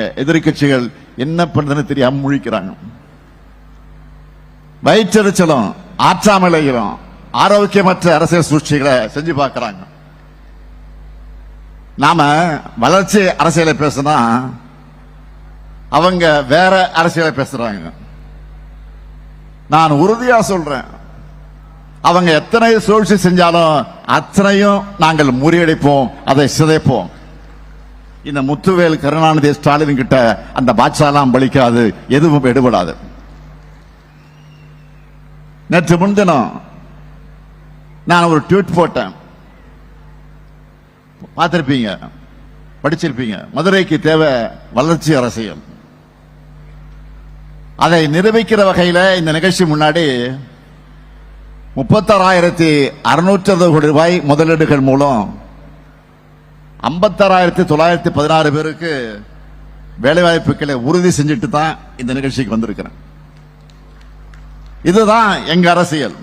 எதிர்கட்சிகள் என்ன பண்றதுன்னு தெரியாம முழிக்கிறாங்க. வயிற்றெரிச்சலும் ஆற்றாமலையிலும் ஆரோக்கியமற்ற அரசியல் சூழ்ச்சிகளை செஞ்சு பார்க்கிறாங்க. நாம வளர்ச்சி அரசியலை பேசினா அவங்க வேற அரசியலை பேசுறாங்க. நான் உறுதியா சொல்றேன். அவங்க எத்தனை சூழ்ச்சி செஞ்சாலும் அத்தனையும் நாங்கள் முறியடிப்போம் அதை சிதைப்போம். இந்த முத்துவேல் கருணாநிதி ஸ்டாலின் கிட்ட அந்த பாட்சாலாம் பலிக்காது எதுவும் எடுபடாது. நேற்று முன்தினம் நான் ஒரு ட்வீட் போட்டேன். பார்த்திருப்பீங்க படிச்சிருப்பீங்க. மதுரைக்கு தேவை வளர்ச்சி அரசியல். அதை நிரூபிக்கிற வகையில் இந்த நிகழ்ச்சி முன்னாடி முப்பத்தாறாயிரத்தி அறுநூற்றி அறுபது கோடி ரூபாய் முதலீடுகள் மூலம் ஐம்பத்தாறாயிரத்தி தொள்ளாயிரத்தி பதினாறு பேருக்கு வேலைவாய்ப்புகளை உறுதி செஞ்சுட்டு தான் இந்த நிகழ்ச்சிக்கு வந்திருக்கிறேன். இதுதான் எங்க அரசியல்.